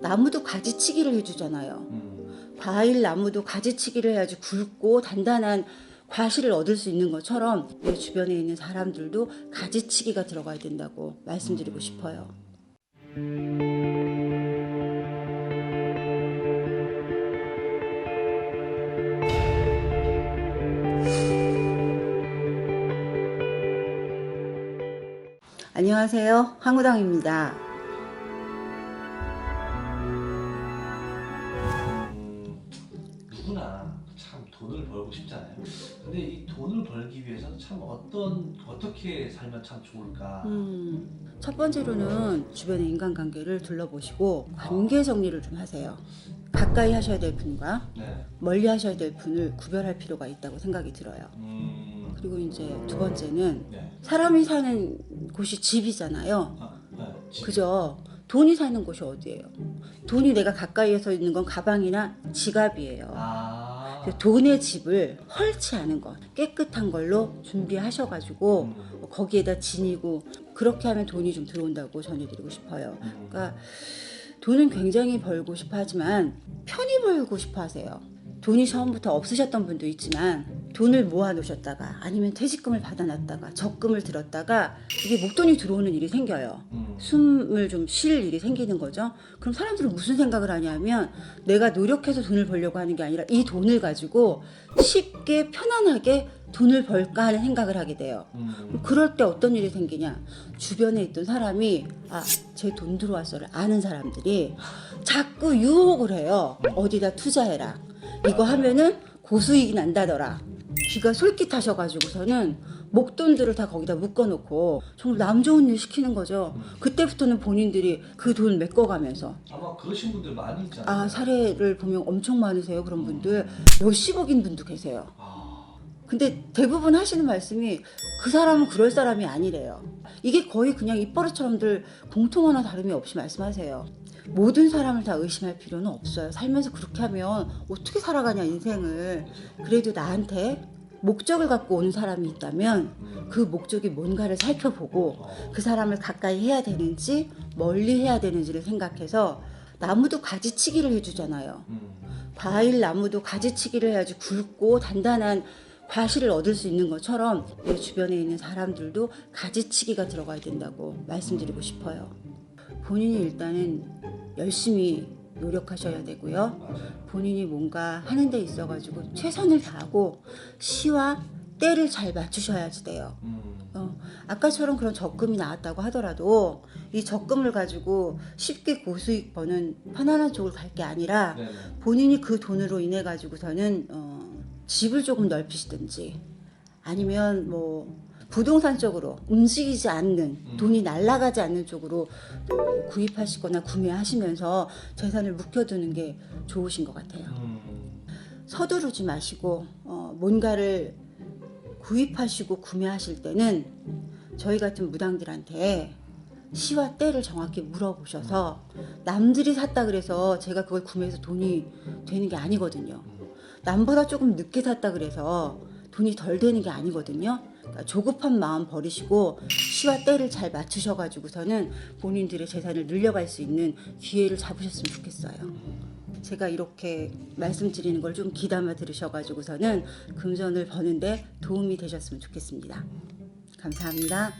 나무도 가지치기를 해주잖아요. 음. 과일 나무도 가지치기를 해야지 굵고 단단한 과실을 얻을 수 있는 것처럼 내 주변에 있는 사람들도 가지치기가 들어가야 된다고 말씀드리고 싶어요. 안녕하세요. 황우당입니다. 누구나 참 돈을 벌고 싶잖아요. 근데 이 돈을 벌기 위해서는 참 어떤 어떻게 살면 참 좋을까? 음, 첫 번째로는 주변의 인간관계를 둘러보시고 관계 정리를 좀 하세요. 가까이 하셔야 될 분과 네. 멀리 하셔야 될 분을 구별할 필요가 있다고 생각이 들어요. 음. 그리고 이제 두 번째는 네. 사람이 사는 곳이 집이잖아요. 아, 네. 집. 그죠? 돈이 사는 곳이 어디예요? 돈이 내가 가까이에서 있는 건 가방이나 지갑이에요. 아. 돈의 집을 헐지 않은 것, 깨끗한 걸로 준비하셔가지고 음. 거기에다 지니고 그렇게 하면 돈이 좀 들어온다고 전해드리고 싶어요. 음. 그러니까 돈은 굉장히 벌고 싶어 하지만 편히 벌고 싶어 하세요. 돈이 처음부터 없으셨던 분도 있지만 돈을 모아 놓으셨다가 아니면 퇴직금을 받아놨다가 적금을 들었다가 이게 목돈이 들어오는 일이 생겨요. 음. 숨을 좀 쉴 일이 생기는 거죠. 그럼 사람들은 무슨 생각을 하냐면 내가 노력해서 돈을 벌려고 하는 게 아니라 이 돈을 가지고 쉽게 편안하게 돈을 벌까 하는 생각을 하게 돼요. 음. 그럴 때 어떤 일이 생기냐? 주변에 있던 사람이 아, 제 돈 들어왔어를 아는 사람들이 자꾸 유혹을 해요. 어디다 투자해라. 이거 하면은 고수익이 난다더라. 귀가 솔깃하셔가지고서는 목돈들을 다 거기다 묶어놓고 정말 남 좋은 일 시키는 거죠. 그때부터는 본인들이 그 돈 메꿔가면서 아마 그러신 분들 많이 있잖아요. 아 사례를 보면 엄청 많으세요. 그런 분들 몇십억인 분도 계세요. 아. 근데 대부분 하시는 말씀이 그 사람은 그럴 사람이 아니래요. 이게 거의 그냥 입버릇처럼들 공통 어나 다름이 없이 말씀하세요. 모든 사람을 다 의심할 필요는 없어요. 살면서 그렇게 하면 어떻게 살아가냐 인생을. 그래도 나한테 목적을 갖고 온 사람이 있다면 음. 그 목적이 뭔가를 살펴보고 어. 그 사람을 가까이 해야 되는지 멀리 해야 되는지를 생각해서 나무도 가지치기를 해주잖아요. 음. 과일 나무도 가지치기를 해야지 굵고 단단한 과실을 얻을 수 있는 것처럼 내 주변에 있는 사람들도 가지치기가 들어가야 된다고 말씀드리고 싶어요. 본인이 일단은 열심히 노력하셔야 되고요. 본인이 뭔가 하는 데 있어 가지고 최선을 다하고 시와 때를 잘 맞추셔야지 돼요. 음. 어, 아까처럼 그런 적금이 나왔다고 하더라도 이 적금을 가지고 쉽게 고수익 버는 편안한 쪽을 갈 게 아니라. 본인이 그 돈으로 인해 가지고서는 어, 집을 조금 넓히시든지 아니면 뭐 부동산 쪽으로 움직이지 않는 돈이 날아가지 않는 쪽으로 구입하시거나 구매하시면서 재산을 묵혀두는 게 좋으신 것 같아요. 음. 서두르지 마시고 어, 뭔가를 구입하시고 구매하실 때는 저희 같은 무당들한테 시와 때를 정확히 물어보셔서 남들이 샀다 그래서 제가 그걸 구매해서 돈이 되는 게 아니거든요. 남보다 조금 늦게 샀다 그래서 돈이 덜 되는 게 아니거든요. 그러니까 조급한 마음 버리시고 시와 때를 잘 맞추셔가지고서는 본인들의 재산을 늘려갈 수 있는 기회를 잡으셨으면 좋겠어요. 제가 이렇게 말씀드리는 걸 좀 귀담아 들으셔가지고서는 금전을 버는데 도움이 되셨으면 좋겠습니다. 감사합니다.